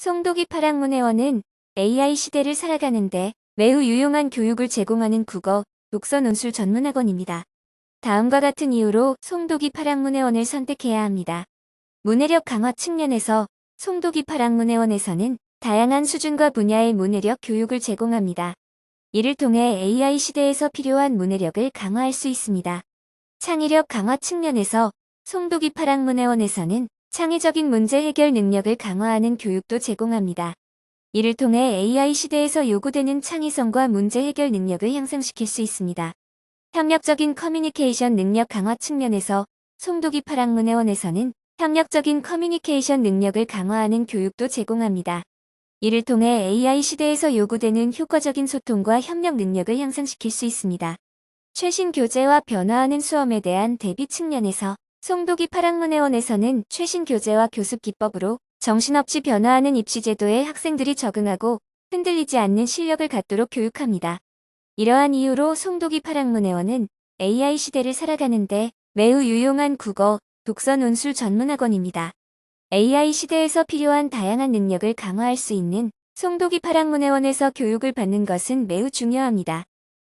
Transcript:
송도기 파랑문회원은 AI 시대를 살아가는데 매우 유용한 교육을 제공하는 국어, 독서 논술 전문학원입니다. 다음과 같은 이유로 송도기 파랑문회원을 선택해야 합니다. 문해력 강화 측면에서 송도기 파랑문회원에서는 다양한 수준과 분야의 문해력 교육을 제공합니다. 이를 통해 AI 시대에서 필요한 문해력을 강화할 수 있습니다. 창의력 강화 측면에서 송도기 파랑문회원에서는 창의적인 문제 해결 능력을 강화하는 교육도 제공합니다. 이를 통해 AI 시대에서 요구되는 창의성과 문제 해결 능력을 향상시킬 수 있습니다. 협력적인 커뮤니케이션 능력 강화 측면에서 송도기 파랑문회원에서는 협력적인 커뮤니케이션 능력을 강화하는 교육도 제공합니다. 이를 통해 AI 시대에서 요구되는 효과적인 소통과 협력 능력을 향상시킬 수 있습니다. 최신 교재와 변화하는 수험에 대한 대비 측면에서 송도기 파랑문회원에서는 최신 교재와 교습 기법으로 정신없이 변화하는 입시제도에 학생들이 적응하고 흔들리지 않는 실력을 갖도록 교육합니다. 이러한 이유로 송도기 파랑문회원은 AI 시대를 살아가는데 매우 유용한 국어, 독서 논술 전문학원입니다. AI 시대에서 필요한 다양한 능력을 강화할 수 있는 송도기 파랑문회원에서 교육을 받는 것은 매우 중요합니다.